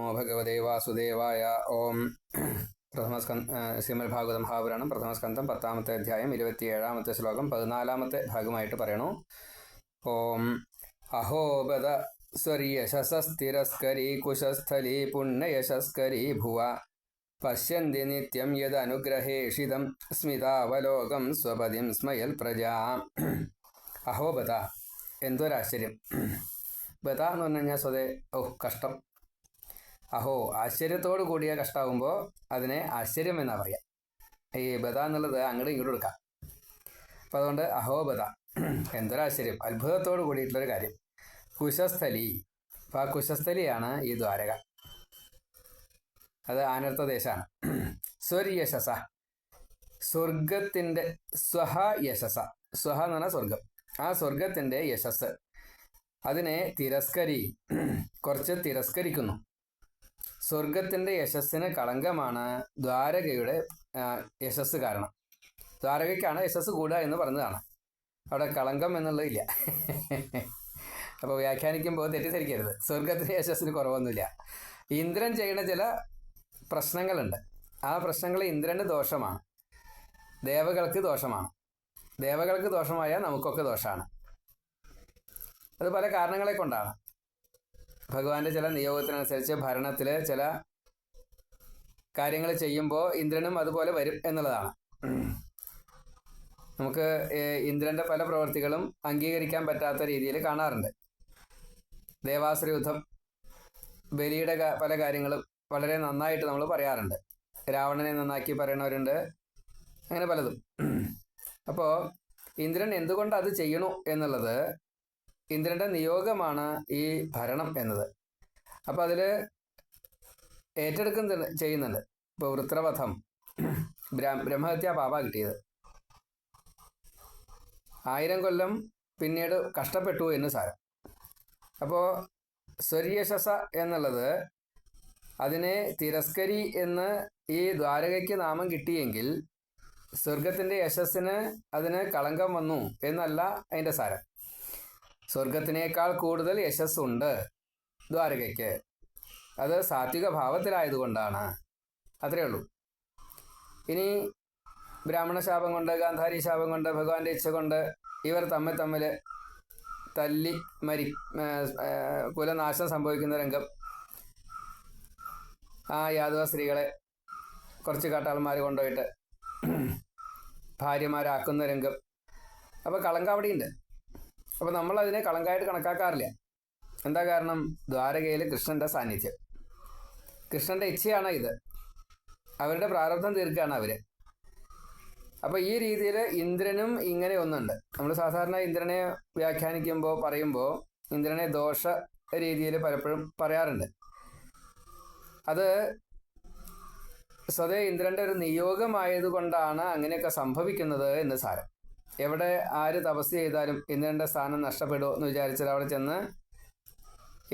നമോ ഭഗവതേ വാസുദേവായ ഓം പ്രഥമസ്കന്ധ ശ്രീമത്ഭാഗവത മഹാപുരാണം പ്രഥമസ്കന്ധം പത്താമത്തെ അധ്യായം ഇരുപത്തിയേഴാമത്തെ ശ്ലോകം പതിനാലാമത്തെ ഭാഗമായിട്ട് പറയണു. ഓം അഹോബത സ്വര്യശസ്തിരസ്കരീ കുശസ്ഥലീ പുണ്യയശസ്കരീ ഭുവ പശ്യന്തി നിത്യം യദനുഗ്രഹേഷിതം സ്മിതാവലോകം സ്വപതിം സ്മയൽ പ്രജാ. അഹോബത എന്തൊരാശ്ചര്യം. ബത എന്ന് പറഞ്ഞു കഴിഞ്ഞാൽ സ്വതേ ഓ കഷ്ടം. അഹോ ആശ്ചര്യത്തോട് കൂടിയ കഷ്ടാവുമ്പോൾ അതിനെ ആശ്ചര്യം എന്നാ പറയാം. ഈ ബദ എന്നുള്ളത് അങ്ങോട്ട് ഇങ്ങോട്ട് എടുക്കാം. അപ്പം അതുകൊണ്ട് അഹോ ബദ. എന്തൊരാശ്ചര്യം. അത്ഭുതത്തോട് കൂടിയിട്ടുള്ളൊരു കാര്യം. കുശസ്ഥലി. അപ്പം ആ കുശസ്ഥലിയാണ് ഈ ദ്വാരക. അത് ആനർത്ത ദേശമാണ് സ്വര്യശസ സ്വർഗത്തിന്റെ സ്വഹ യശസ. സ്വഹ എന്ന് പറഞ്ഞാൽ സ്വർഗം ആ സ്വർഗത്തിന്റെ യശസ്. അതിനെ തിരസ്കരി. കുറച്ച് തിരസ്കരിക്കുന്നു. സ്വർഗത്തിന്റെ യശസ്സിന് കളങ്കമാണ് ദ്വാരകയുടെ യശസ് കാരണം. ദ്വാരകയ്ക്കാണ് യശസ് കൂടുക എന്ന് പറഞ്ഞതാണ്. അവിടെ കളങ്കം എന്നുള്ളതില്ല അപ്പോൾ വ്യാഖ്യാനിക്കുമ്പോൾ തെറ്റിദ്ധരിക്കരുത്. സ്വർഗത്തിന്റെ യശസ്സിന് കുറവൊന്നുമില്ല. ഇന്ദ്രൻ ചെയ്യുന്ന ചില പ്രശ്നങ്ങളുണ്ട്. ആ പ്രശ്നങ്ങൾ ഇന്ദ്രന് ദോഷമാണ്. ദേവകൾക്ക് ദോഷമാണ്. ദേവകൾക്ക് ദോഷമായാൽ നമുക്കൊക്കെ ദോഷമാണ് അത് പല കാരണങ്ങളെ കൊണ്ടാണ്. ഭഗവാന്റെ ചില നിയോഗത്തിനനുസരിച്ച് ഭരണത്തിൽ ചില കാര്യങ്ങൾ ചെയ്യുമ്പോൾ ഇന്ദ്രനും അതുപോലെ വരും എന്നുള്ളതാണ്. നമുക്ക് ഇന്ദ്രന്റെ പല പ്രവൃത്തികളും അംഗീകരിക്കാൻ പറ്റാത്ത രീതിയിൽ കാണാറുണ്ട്. ദേവാസുര യുദ്ധം ബലിയുടെ പല കാര്യങ്ങളും വളരെ നന്നായിട്ട് നമ്മൾ പറയാറുണ്ട്. രാവണനെ നന്നാക്കി പറയണവരുണ്ട് അങ്ങനെ പലതും. അപ്പോൾ ഇന്ദ്രൻ എന്തുകൊണ്ട് അത് ചെയ്യണു എന്നുള്ളത് ഇന്ദ്രന്റെ നിയോഗമാണ് ഈ ഭരണം എന്നത്. അപ്പം അതിൽ ഏറ്റെടുക്കുന്ന ചെയ്യുന്നുണ്ട്. ഇപ്പോൾ വൃത്രവധം ബ്രഹ്മഹത്യ പാപ കിട്ടിയത്. ആയിരം കൊല്ലം പിന്നീട് കഷ്ടപ്പെട്ടു എന്ന് സാരം. അപ്പോൾ സ്വര്യശസ എന്നുള്ളത് അതിനെ തിരസ്കരി എന്ന് ഈ ദ്വാരകയ്ക്ക് നാമം കിട്ടിയെങ്കിൽ സ്വർഗത്തിന്റെ യശസ്സിന് അതിന് കളങ്കം വന്നു എന്നല്ല അതിന്റെ സാരം. സ്വർഗത്തിനേക്കാൾ കൂടുതൽ യശസ്സുണ്ട് ദ്വാരകയ്ക്ക്. അത് സാത്വിക ഭാവത്തിലായതുകൊണ്ടാണ് അത്രയേ ഉള്ളൂ. ഇനി ബ്രാഹ്മണ ശാപം കൊണ്ട് ഗാന്ധാരി ശാപം കൊണ്ട് ഭഗവാന്റെ ഇച്ഛ കൊണ്ട് ഇവർ തമ്മിൽ തമ്മിൽ തല്ലി മരി കുലനാശം സംഭവിക്കുന്ന രംഗം. ആ യാദവ സ്ത്രീകളെ കുറച്ച് കാട്ടാളന്മാർ കൊണ്ടുപോയിട്ട് ഭാര്യമാരാക്കുന്ന രംഗം. അപ്പോൾ കളങ്കം അവിടെയുണ്ട് അപ്പോൾ നമ്മൾ അതിനെ കളങ്കായിട്ട് കണക്കാക്കാറില്ല. എന്താ കാരണം? ദ്വാരകയിൽ കൃഷ്ണന്റെ സാന്നിധ്യം. കൃഷ്ണന്റെ ഇച്ഛയാണ് ഇത്. അവരുടെ പ്രാരബ്ധം തീർക്കുകയാണ് അവർ. അപ്പോൾ ഈ രീതിയിൽ ഇന്ദ്രനും ഇങ്ങനെ ഒന്നുണ്ട്. നമ്മൾ സാധാരണ ഇന്ദ്രനെ വ്യാഖ്യാനിക്കുമ്പോൾ പറയുമ്പോൾ ഇന്ദ്രനെ ദോഷ രീതിയിൽ പലപ്പോഴും പറയാറുണ്ട്. അത് സ്വതേ ഇന്ദ്രന്റെ ഒരു നിയോഗമായതുകൊണ്ടാണ് അങ്ങനെയൊക്കെ സംഭവിക്കുന്നത് എന്ന് സാരം. എവിടെ ആര് തപസ് ചെയ്താലും ഇന്ദ്രന്റെ സ്ഥാനം നഷ്ടപ്പെടുമോ എന്ന് വിചാരിച്ചാൽ അവിടെ ചെന്ന്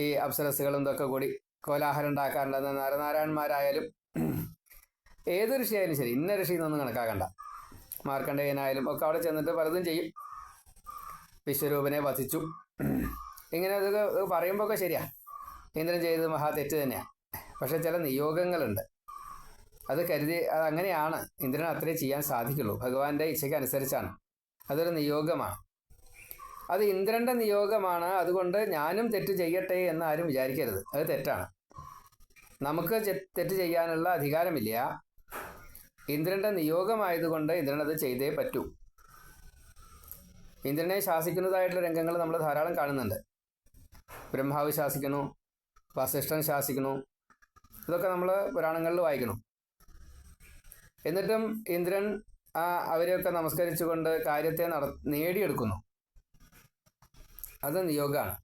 ഈ അപ്സരസുകളും ഇതൊക്കെ കൂടി കോലാഹലം ഉണ്ടാക്കാറുണ്ടെന്ന് നരനാരായണന്മാരായാലും ഏത് ഋഷിയായാലും ശരി ഇന്ന ഋഷി എന്നൊന്നും കണക്കാക്കണ്ട. മാർക്കണ്ഡേയനായാലും ഒക്കെ അവിടെ ചെന്നിട്ട് പലതും ചെയ്യും. വിശ്വരൂപനെ വധിച്ചു. ഇങ്ങനെ അതൊക്കെ പറയുമ്പോൾ ഒക്കെ ശരിയാ. ഇന്ദ്രൻ ചെയ്തത് മഹാ തെറ്റ് തന്നെയാണ് പക്ഷെ ചില നിയോഗങ്ങളുണ്ട്. അത് കരുതി അത് അങ്ങനെയാണ്. ഇന്ദ്രൻ അത്രേ ചെയ്യാൻ സാധിക്കുള്ളൂ. ഭഗവാന്റെ ഇച്ഛയ്ക്ക് അനുസരിച്ചാണ്. അതൊരു നിയോഗമാണ്. അത് ഇന്ദ്രന്റെ നിയോഗമാണ്. അതുകൊണ്ട് ഞാനും തെറ്റ് ചെയ്യട്ടെ എന്ന് ആരും വിചാരിക്കരുത്. അത് തെറ്റാണ്. നമുക്ക് തെറ്റ് ചെയ്യാനുള്ള അധികാരമില്ല. ഇന്ദ്രന്റെ നിയോഗമായതുകൊണ്ട് ഇന്ദ്രൻ അത് ചെയ്തേ പറ്റൂ. ഇന്ദ്രനെ ശാസിക്കുന്നതായിട്ടുള്ള രംഗങ്ങൾ നമ്മൾ ധാരാളം കാണുന്നുണ്ട്. ബ്രഹ്മാവ് ശാസിക്കുന്നു വസിഷ്ഠൻ ശാസിക്കുന്നു ഇതൊക്കെ നമ്മൾ പുരാണങ്ങളിൽ വായിക്കണം എന്നിട്ടും ഇന്ദ്രൻ ആ അവരെയൊക്കെ നമസ്കരിച്ചുകൊണ്ട് കാര്യത്തെ നട നേടിയെടുക്കുന്നു. അത് നിയോഗമാണ്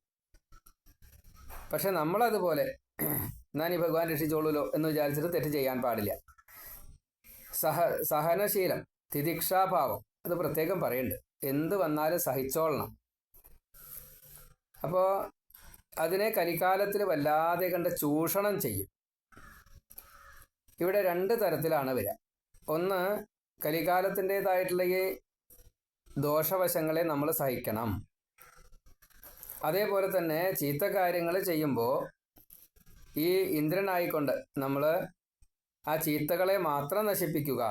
പക്ഷെ നമ്മളതുപോലെ ഈ ഭഗവാൻ രക്ഷിച്ചോളൂലോ എന്ന് വിചാരിച്ചിട്ട് തെറ്റ് ചെയ്യാൻ പാടില്ല. സഹ സഹനശീലം തിദിക്ഷാഭാവം അത് പ്രത്യേകം പറയുന്നുണ്ട് എന്ത് വന്നാലും സഹിച്ചോളണം. അപ്പോൾ അതിനെ കലിക്കാലത്തിൽ വല്ലാതെ കണ്ട് ചൂഷണം ചെയ്യും. ഇവിടെ രണ്ട് തരത്തിലാണ് വരിക. ഒന്ന് കലികാലത്തിന്റെതായിട്ടുള്ള ഈ ദോഷവശങ്ങളെ നമ്മൾ സഹിക്കണം. അതേപോലെ തന്നെ ചീത്ത കാര്യങ്ങൾ ചെയ്യുമ്പോൾ ഈ ഇന്ദ്രനായിക്കൊണ്ട് നമ്മൾ ആ ചീത്തകളെ മാത്രം നശിപ്പിക്കുക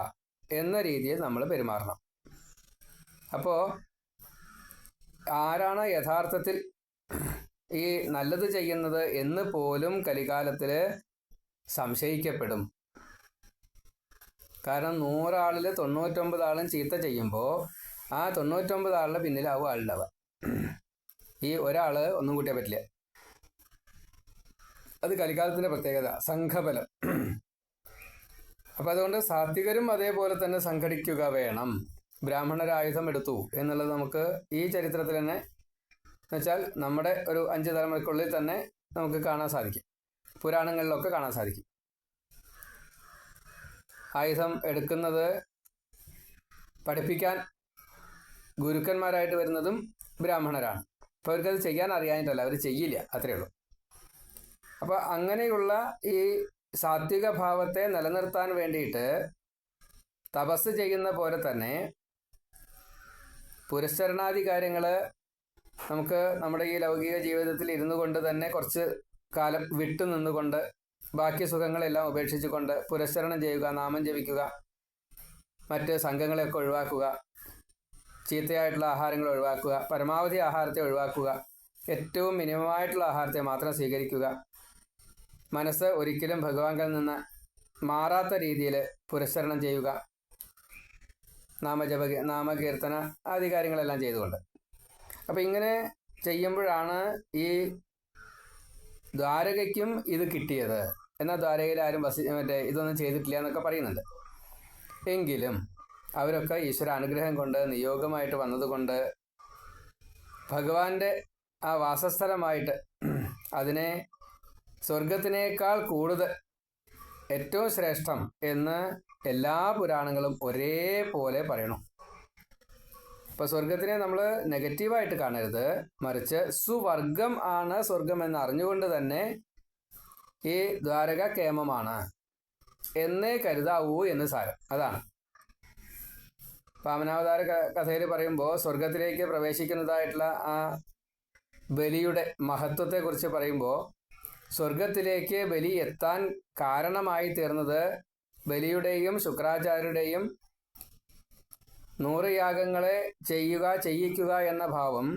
എന്ന രീതിയിൽ നമ്മൾ പെരുമാറണം. അപ്പോൾ ആരാണ് യഥാർത്ഥത്തിൽ ഈ നല്ലത് ചെയ്യുന്നത് എന്ന് പോലും കലികാലത്തിൽ സംശയിക്കപ്പെടും. കാരണം നൂറാളിൽ തൊണ്ണൂറ്റൊമ്പത് ആളും ചീത്ത ചെയ്യുമ്പോൾ ആ തൊണ്ണൂറ്റൊമ്പത് ആളുടെ പിന്നിലാവും ആളുണ്ടാവുക. ഈ ഒരാൾ ഒന്നും കൂട്ടിയാൽ പറ്റില്ല. അത് കലികാലത്തിന്റെ പ്രത്യേകത സംഘബലം. അപ്പം അതുകൊണ്ട് സാത്വികരും അതേപോലെ തന്നെ സംഘടിക്കുക വേണം. ബ്രാഹ്മണരായുധം എടുത്തു എന്നുള്ളത് നമുക്ക് ഈ ചരിത്രത്തിൽ തന്നെ വെച്ചാൽ നമ്മുടെ ഒരു അഞ്ച് തലമുറയ്ക്കുള്ളിൽ തന്നെ നമുക്ക് കാണാൻ സാധിക്കും. പുരാണങ്ങളിലൊക്കെ കാണാൻ സാധിക്കും. ആയുധം എടുക്കുന്നത് പഠിപ്പിക്കാൻ ഗുരുക്കന്മാരായിട്ട് വരുന്നതും ബ്രാഹ്മണരാണ്. അപ്പോൾ അവർക്കത് ചെയ്യാൻ അറിയാനിട്ടല്ല അവർ ചെയ്യില്ല അത്രയേ ഉള്ളൂ. അപ്പോൾ അങ്ങനെയുള്ള ഈ സാത്വിക ഭാവത്തെ നിലനിർത്താൻ വേണ്ടിയിട്ട് തപസ് ചെയ്യുന്ന പോലെ തന്നെ പുരസ്ചരണാദി കാര്യങ്ങൾ നമുക്ക് നമ്മുടെ ഈ ലൗകിക ജീവിതത്തിൽ ഇരുന്നു കൊണ്ട് തന്നെ കുറച്ച് കാലം വിട്ടു നിന്നുകൊണ്ട് ബാക്കി സുഖങ്ങളെല്ലാം ഉപേക്ഷിച്ചുകൊണ്ട് പുരസ്ചരണം ചെയ്യുക നാമം ജപിക്കുക മറ്റ് സംഘങ്ങളെയൊക്കെ ഒഴിവാക്കുക ചീത്തയായിട്ടുള്ള ആഹാരങ്ങൾ ഒഴിവാക്കുക പരമാവധി ആഹാരത്തെ ഒഴിവാക്കുക ഏറ്റവും മിനിമമായിട്ടുള്ള ആഹാരത്തെ മാത്രം സ്വീകരിക്കുക. മനസ്സ് ഒരിക്കലും ഭഗവാനിൽ നിന്ന് മാറാത്ത രീതിയിൽ പുരസ്ചരണം ചെയ്യുക. നാമജപ നാമകീർത്തന ആദി കാര്യങ്ങളെല്ലാം ചെയ്തുകൊണ്ട്. അപ്പം ഇങ്ങനെ ചെയ്യുമ്പോഴാണ് ഈ ദ്വാരകയ്ക്കും ഇത് കിട്ടിയത്. എന്നാൽ ദ്വാരകയിൽ ആരും വസി മറ്റേ ഇതൊന്നും ചെയ്തിട്ടില്ല എന്നൊക്കെ പറയുന്നുണ്ട്. എങ്കിലും അവരൊക്കെ ഈശ്വര അനുഗ്രഹം കൊണ്ട് നിയോഗമായിട്ട് വന്നതുകൊണ്ട് ഭഗവാന്റെ ആ വാസസ്ഥലമായിട്ട് അതിനെ സ്വർഗത്തിനേക്കാൾ കൂടുതൽ ഏറ്റവും ശ്രേഷ്ഠം എന്ന് എല്ലാ പുരാണങ്ങളും ഒരേപോലെ പറയണം. ഇപ്പൊ സ്വർഗത്തിനെ നമ്മൾ നെഗറ്റീവായിട്ട് കാണരുത്. മറിച്ച് സുവർഗം ആണ് സ്വർഗം എന്ന് അറിഞ്ഞുകൊണ്ട് തന്നെ ഈ ദ്വാരക കേമമാണ്. എന്നേ കരുതാവൂ എന്ന് സാരം. അതാണ്. പാമനാവതാര കഥയിൽ പറയുമ്പോൾ സ്വർഗത്തിലേക്ക് പ്രവേശിക്കുന്നതായിട്ടുള്ള ആ ബലിയുടെ മഹത്വത്തെക്കുറിച്ച് പറയുമ്പോൾ സ്വർഗത്തിലേക്ക് ബലി എത്താൻ കാരണമായി തീർന്നത് ബലിയുടെയും ശുക്രാചാര്യരുടെയും നൂറ് യാഗങ്ങളെ ചെയ്യുക ചെയ്യിക്കുക എന്ന ഭാവം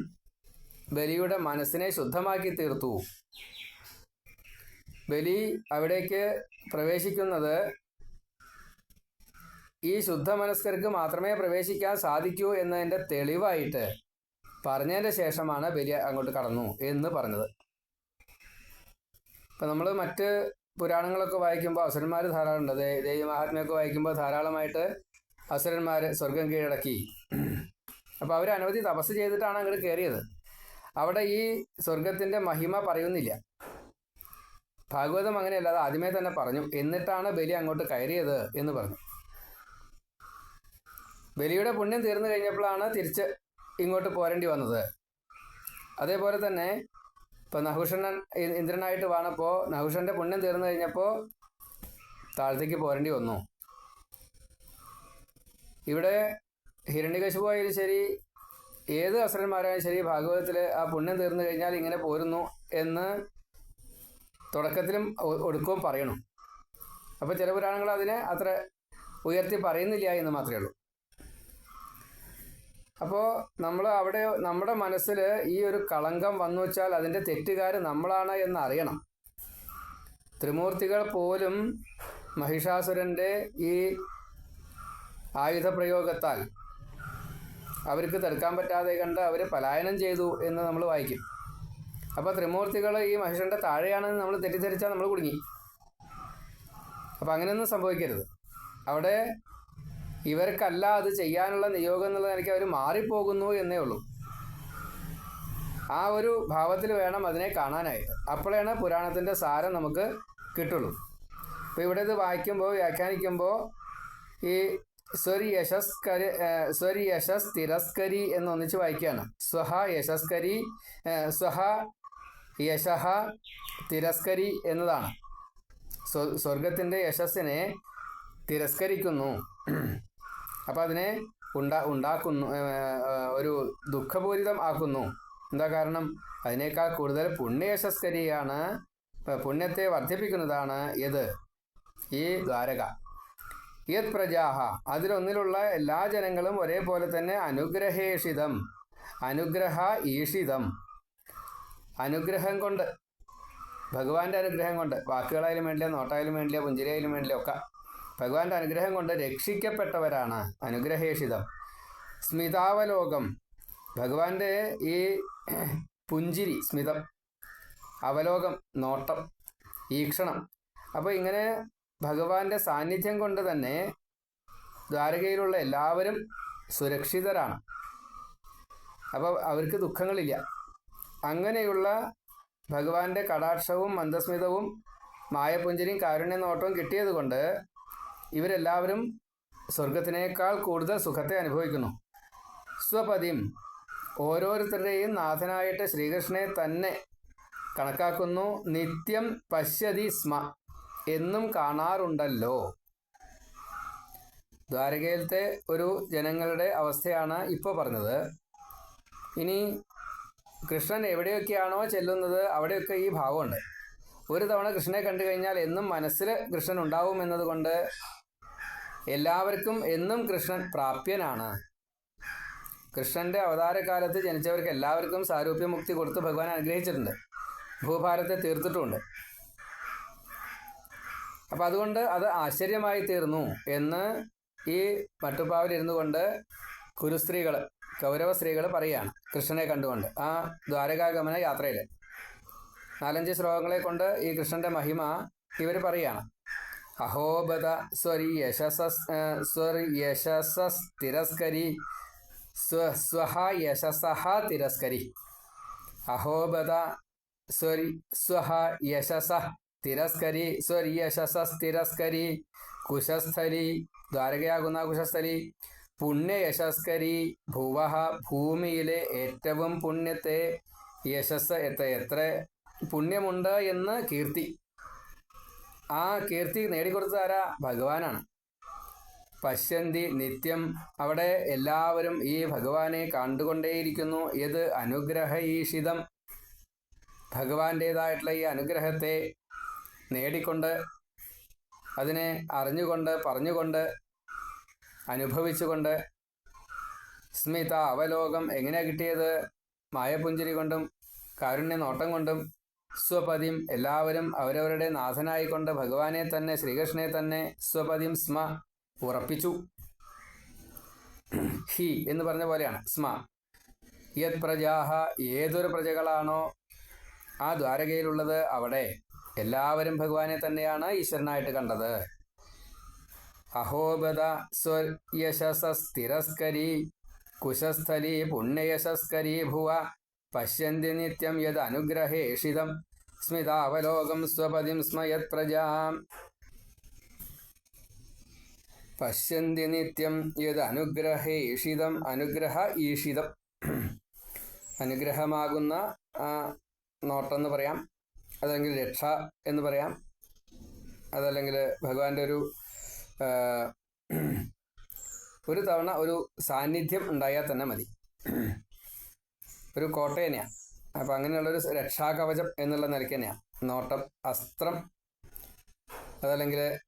ബലിയുടെ മനസ്സിനെ ശുദ്ധമാക്കി തീർത്തു. ബലി അവിടേക്ക് പ്രവേശിക്കുന്നത് ഈ ശുദ്ധമനസ്കർക്ക് മാത്രമേ പ്രവേശിക്കാൻ സാധിക്കൂ എന്നതിന്റെ തെളിവായിട്ട് പറഞ്ഞതിന്റെ ശേഷമാണ് ബലി അങ്ങോട്ട് കടന്നു എന്ന് പറഞ്ഞത്. ഇപ്പം നമ്മൾ മറ്റ് പുരാണങ്ങളൊക്കെ വായിക്കുമ്പോൾ അസുരന്മാർ ധാരാളമുണ്ട് ദേവി മഹാത്മ്യമൊക്കെ വായിക്കുമ്പോൾ ധാരാളമായിട്ട് അസുരന്മാർ സ്വർഗം കീഴടക്കി. അപ്പോൾ അവർ അനവധി തപസ് ചെയ്തിട്ടാണ് അങ്ങോട്ട് കയറിയത്. അവിടെ ഈ സ്വർഗത്തിന്റെ മഹിമ പറയുന്നില്ല. ഭാഗവതം അങ്ങനെയല്ല അത് ആദ്യമേ തന്നെ പറഞ്ഞു എന്നിട്ടാണ് ബലി അങ്ങോട്ട് കയറിയത് എന്ന് പറഞ്ഞു. ബലിയുടെ പുണ്യം തീർന്നു കഴിഞ്ഞപ്പോഴാണ് തിരിച്ച് ഇങ്ങോട്ട് പോരേണ്ടി വന്നത്. അതേപോലെ തന്നെ ഇപ്പൊ നഹുഷണൻ ഇന്ദ്രനായിട്ട് വാണപ്പോൾ നഹുഷന്റെ പുണ്യം തീർന്നു കഴിഞ്ഞപ്പോൾ താഴത്തേക്ക് പോരേണ്ടി വന്നു. ഇവിടെ ഹിരണ്യകശിപു ആയാലും ശരി ഏത് അസുരന്മാരായാലും ശരി ഭാഗവതത്തിൽ ആ പുണ്യം തീർന്നു കഴിഞ്ഞാൽ ഇങ്ങനെ പോരുന്നു എന്ന് തുടക്കത്തിലും ഒടുക്കവും പറയണം. അപ്പോൾ ചില പുരാണങ്ങൾ അതിനെ അത്ര ഉയർത്തി പറയുന്നില്ല എന്ന് മാത്രമേ ഉള്ളൂ. അപ്പോൾ നമ്മൾ അവിടെ നമ്മുടെ മനസ്സിൽ ഈ ഒരു കളങ്കം വന്നു വെച്ചാൽ അതിന്റെ തെറ്റുകാർ നമ്മളാണ് എന്ന് അറിയണം. ത്രിമൂർത്തികൾ പോലും മഹിഷാസുരന്റെ ഈ ആയുധപ്രയോഗത്താൽ അവർക്ക് തടുക്കാൻ പറ്റാതെ കണ്ട് അവർ പലായനം ചെയ്തു എന്ന് നമ്മൾ വായിക്കും. അപ്പോൾ ത്രിമൂർത്തികൾ ഈ മഹിഷന്റെ താഴെയാണെന്ന് നമ്മൾ തെറ്റിദ്ധരിച്ചാൽ നമ്മൾ കുടുങ്ങി. അപ്പോൾ അങ്ങനെയൊന്നും സംഭവിക്കരുത്. അവിടെ ഇവർക്കല്ല അത് ചെയ്യാനുള്ള നിയോഗം എന്നുള്ളത് എനിക്ക് അവർ മാറിപ്പോകുന്നു എന്നേ ഉള്ളൂ. ആ ഒരു ഭാവത്തിൽ വേണം അതിനെ കാണാനായിട്ട്. അപ്പോഴാണ് പുരാണത്തിന്റെ സാരം നമുക്ക് കിട്ടുള്ളൂ. അപ്പോൾ ഇവിടെ ഇത് വായിക്കുമ്പോൾ വ്യാഖ്യാനിക്കുമ്പോൾ ഈ സ്വരി യശസ്കരി സ്വരി യശസ് തിരസ്കരി എന്നൊന്നിച്ച് വായിക്കുകയാണ്. സ്വഹ യശസ്കരി സ്വഹ യശഹ തിരസ്കരി എന്നതാണ്. സ്വർഗത്തിന്റെ യശസ്സിനെ തിരസ്കരിക്കുന്നു. അപ്പം അതിനെ ഉണ്ടാ ഉണ്ടാക്കുന്നു ഒരു ദുഃഖപൂരിതം ആക്കുന്നു. എന്താ കാരണം? അതിനേക്കാൾ കൂടുതൽ പുണ്യയശസ്കരിയാണ് പുണ്യത്തെ വർദ്ധിപ്പിക്കുന്നതാണ് ഇത് ഈ ദ്വാരക. യത് പ്രജാഹ. അതിലൊന്നിലുള്ള എല്ലാ ജനങ്ങളും ഒരേപോലെ തന്നെ അനുഗ്രഹേഷിതം. അനുഗ്രഹ ഈഷിതം. അനുഗ്രഹം കൊണ്ട് ഭഗവാന്റെ അനുഗ്രഹം കൊണ്ട് വാക്കുകളായാലും വേണ്ടില്ല നോട്ടായാലും വേണ്ടില്ല പുഞ്ചിരിയായാലും വേണ്ടില്ല ഒക്കെ ഭഗവാന്റെ അനുഗ്രഹം കൊണ്ട് രക്ഷിക്കപ്പെട്ടവരാണ് അനുഗ്രഹേഷിതം. സ്മിതാവലോകം. ഭഗവാന്റെ ഈ പുഞ്ചിരി സ്മിതം അവലോകം നോട്ടം ഈക്ഷണം. അപ്പോൾ ഇങ്ങനെ ഭഗവാന്റെ സാന്നിധ്യം കൊണ്ട് തന്നെ ദ്വാരകയിലുള്ള എല്ലാവരും സുരക്ഷിതരാണ്. അപ്പോൾ അവർക്ക് ദുഃഖങ്ങളില്ല. അങ്ങനെയുള്ള ഭഗവാന്റെ കടാക്ഷവും മന്ദസ്മിതവും മായപുഞ്ചരിയും കാരുണ്യ നോട്ടവും കിട്ടിയതുകൊണ്ട് ഇവരെല്ലാവരും സ്വർഗത്തിനേക്കാൾ കൂടുതൽ സുഖത്തെ അനുഭവിക്കുന്നു. സ്വപതിയും ഓരോരുത്തരുടെയും നാഥനായിട്ട് ശ്രീകൃഷ്ണനെ തന്നെ കണക്കാക്കുന്നു. നിത്യം പശ്യതി സ്മ എന്നും കാണാറുണ്ടല്ലോ. ദ്വാരകയിലത്തെ ഒരു ജനങ്ങളുടെ അവസ്ഥയാണ് ഇപ്പോൾ പറഞ്ഞത്. ഇനി കൃഷ്ണൻ എവിടെയൊക്കെയാണോ ചെല്ലുന്നത് അവിടെയൊക്കെ ഈ ഭാവമുണ്ട് ഒരു തവണ കൃഷ്ണനെ കണ്ടു കഴിഞ്ഞാൽ എന്നും മനസ്സിൽ കൃഷ്ണൻ ഉണ്ടാവും എന്നതുകൊണ്ട് എല്ലാവർക്കും എന്നും കൃഷ്ണൻ പ്രാപ്യനാണ്. കൃഷ്ണന്റെ അവതാരകാലത്ത് ജനിച്ചവർക്ക് എല്ലാവർക്കും സാരൂപ്യമുക്തി കൊടുത്ത് ഭഗവാൻ അനുഗ്രഹിച്ചിട്ടുണ്ട്. ഭൂഭാരത്തെ തീർത്തിട്ടുമുണ്ട്. അപ്പം അതുകൊണ്ട് അത് ആശ്ചര്യമായി തീർന്നു എന്ന് ഈ മട്ടുപ്പാവിലിരുന്നു കൊണ്ട് കുരുസ്ത്രീകൾ കൗരവ സ്ത്രീകൾ പറയുകയാണ് കൃഷ്ണനെ കണ്ടുകൊണ്ട്. ആ ദ്വാരകാഗമന യാത്രയിൽ നാലഞ്ച് ശ്ലോകങ്ങളെ കൊണ്ട് ഈ കൃഷ്ണന്റെ മഹിമ ഇവർ പറയുകയാണ്. അഹോബത സ്വരി യശസ് സ്വരി യശസ് തിരസ്കരി സ്വ സ്വഹ യശസഹ തിരസ്കരി. അഹോബത സ്വരി സ്വഹ യശസ തിരസ്കരി സ്വരി യശസ് തിരസ്കരി കുശസ്ഥലി ദ്വാരകയാകുന്ന കുശസ്ഥലി പുണ്യയശസ്കരി ഭുവഹ ഭൂമിയിലെ ഏറ്റവും പുണ്യത്തെ യശസ് എത്ര എത്ര പുണ്യമുണ്ട് എന്ന് കീർത്തി. ആ കീർത്തി നേടിക്കൊടുത്തത് ആരാ ഭഗവാനാണ്. പശ്യന്തി നിത്യം അവിടെ എല്ലാവരും ഈ ഭഗവാനെ കണ്ടുകൊണ്ടേയിരിക്കുന്നു. ഇത് അനുഗ്രഹീഷിതം? ഭഗവാന്റേതായിട്ടുള്ള ഈ അനുഗ്രഹത്തെ നേടിക്കൊണ്ട് അതിനെ അറിഞ്ഞുകൊണ്ട് പറഞ്ഞുകൊണ്ട് അനുഭവിച്ചുകൊണ്ട് സ്മിത അവലോകം എങ്ങനെ കിട്ടിയത്? മായപുഞ്ചിരി കൊണ്ടും കാരുണ്യ നോട്ടം കൊണ്ടും സ്വപതിം എല്ലാവരും അവരവരുടെ നാഥനായിക്കൊണ്ട് ഭഗവാനെ തന്നെ ശ്രീകൃഷ്ണനെ തന്നെ സ്വപതിം സ്മ ഉറപ്പിച്ചു. ഹി എന്ന് പറഞ്ഞ പോലെയാണ് സ്മ. യത് പ്രജാഹ ഏതൊരു പ്രജകളാണോ ആ ദ്വാരകയിലുള്ളത് അവിടെ. എല്ലാവരും ഭഗവാനെ തന്നെയാണ് ഈശ്വരനായിട്ട് കണ്ടത്. അഹോബത സ്വയശസ്തിരസ്കരി കുശസ്ഥലി പുണ്യയശസ്കരീ ഭുവ പശ്യന്തി നിത്യം യത് അനുഗ്രഹേഷിതം സ്മിതാവലോകം സ്വപതിം സ്മയത് പ്രജാം. പശ്യന്തി നിത്യം യത് അനുഗ്രഹേഷിതം അനുഗ്രഹ ഈഷിതം. അനുഗ്രഹമാകുന്ന നോട്ടം എന്ന് പറയാം. അതല്ലെങ്കിൽ രക്ഷ എന്ന് പറയാം. അതല്ലെങ്കിൽ ഭഗവാന്റെ ഒരു ഒരു തവണ ഒരു സാന്നിധ്യം ഉണ്ടായാൽ തന്നെ മതി. ഒരു കോട്ടയനെയാ അപ്പൊ അങ്ങനെയുള്ളൊരു രക്ഷാകവചം എന്നുള്ള നിലയ്ക്ക് തന്നെയാണ് നോട്ടം അസ്ത്രം അതല്ലെങ്കിൽ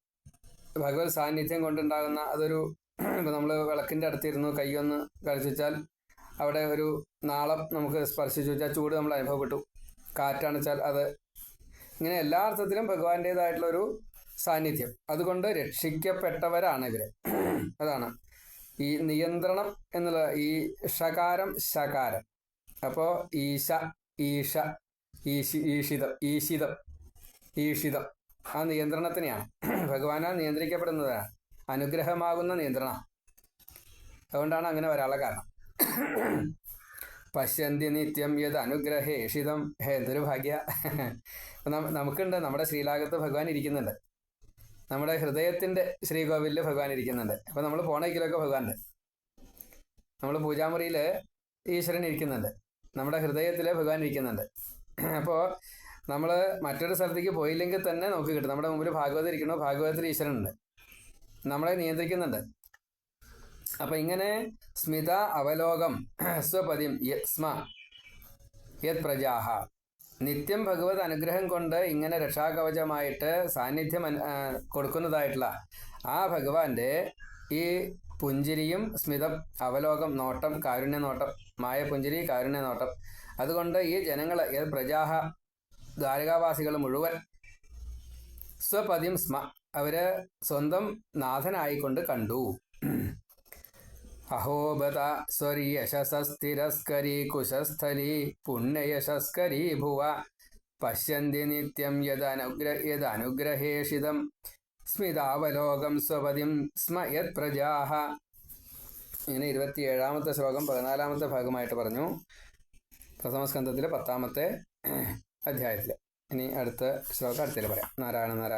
ഭഗവത് സാന്നിധ്യം കൊണ്ടുണ്ടാകുന്ന അതൊരു ഇപ്പം നമ്മൾ വിളക്കിന്റെ അടുത്തിരുന്നു കൈയൊന്ന് കളിച്ചാൽ അവിടെ ഒരു നാളം നമുക്ക് സ്പർശിച്ചു വെച്ചാൽ ചൂട് നമ്മൾ അനുഭവപ്പെട്ടു. കാറ്റാണെച്ചാൽ അത് ഇങ്ങനെ എല്ലാ അർത്ഥത്തിലും ഭഗവാന്റേതായിട്ടുള്ള ഒരു സാന്നിധ്യം. അതുകൊണ്ട് രക്ഷിക്കപ്പെട്ടവരാണ് ഇവർ. അതാണ്. ഈ നിയന്ത്രണം എന്നുള്ള ഈ ഷകാരം ശകാരം. അപ്പോൾ ഈശ ഈശ ഈശി ഈഷിതം ഈശിതം ഈഷിതം ആ നിയന്ത്രണത്തിനെയാണ്. ഭഗവാനാൽ നിയന്ത്രിക്കപ്പെടുന്നതാണ് അനുഗ്രഹമാകുന്ന നിയന്ത്രണം. അതുകൊണ്ടാണ് അങ്ങനെ വരാനുള്ള കാരണം. പശ്യന്തി നിത്യം യത് അനുഗ്രഹേഷിതം. ഹേ എന്തൊരു ഭാഗ്യ. നമുക്കുണ്ട്. നമ്മുടെ ശ്രീലാകത്ത് ഭഗവാൻ ഇരിക്കുന്നുണ്ട്. നമ്മുടെ ഹൃദയത്തിന്റെ ശ്രീകോവിലിൽ ഭഗവാൻ ഇരിക്കുന്നുണ്ട്. അപ്പൊ നമ്മൾ പോണേക്കിലൊക്കെ ഭഗവാനുണ്ട്. നമ്മൾ പൂജാമുറിയിൽ ഈശ്വരൻ ഇരിക്കുന്നുണ്ട്. നമ്മുടെ ഹൃദയത്തിൽ ഭഗവാൻ ഇരിക്കുന്നുണ്ട്. അപ്പോൾ നമ്മൾ മറ്റൊരു സ്ഥലത്തേക്ക് പോയില്ലെങ്കിൽ തന്നെ നമുക്ക് കിട്ടും. നമ്മുടെ മുമ്പിൽ ഭാഗവതം ഇരിക്കണോ ഭാഗവതത്തിൽ ഈശ്വരനുണ്ട്. നമ്മളെ നിയന്ത്രിക്കുന്നുണ്ട്. അപ്പൊ ഇങ്ങനെ സ്മിത അവലോകം സ്വപതിം യത് സ്മ യത് പ്രജാഹ നിത്യം ഭഗവത് അനുഗ്രഹം കൊണ്ട് ഇങ്ങനെ രക്ഷാകവചമായിട്ട് സാന്നിധ്യം കൊടുക്കുന്നതായിട്ടുള്ള ആ ഭഗവാന്റെ ഈ പുഞ്ചിരിയും സ്മിതം അവലോകം നോട്ടം കാരുണ്യ നോട്ടം മായ പുഞ്ചിരി കാരുണ്യ നോട്ടം അതുകൊണ്ട് ഈ ജനങ്ങൾ പ്രജാഹ ദ്വാരകാവാസികൾ മുഴുവൻ സ്വപതിം സ്മ അവർ സ്വന്തം നാഥനായിക്കൊണ്ട് കണ്ടു. അഹോബത സ്വരിയശസ്ഥിരസ്കരീ കുശസ്ഥലീ പുണ്യയശസ്കരീ ഭുവ പശ്യന്തി നിത്യം യദനുഗ്ര യദനുഗ്രഹേഷിതം സ്മിതാവലോകം സ്വപതിം സ്മ യത് പ്രജാഹ ഇങ്ങനെ ഇരുപത്തിയേഴാമത്തെ ശ്ലോകം പതിനാലാമത്തെ ഭാഗമായിട്ട് പറഞ്ഞു. പ്രഥമസ്കന്ധത്തിലെ പത്താമത്തെ അധ്യായത്തിൽ ഇനി അടുത്ത ശ്ലോകം അടുത്തതിൽ പറയാം. നാരായണ നാരായണ.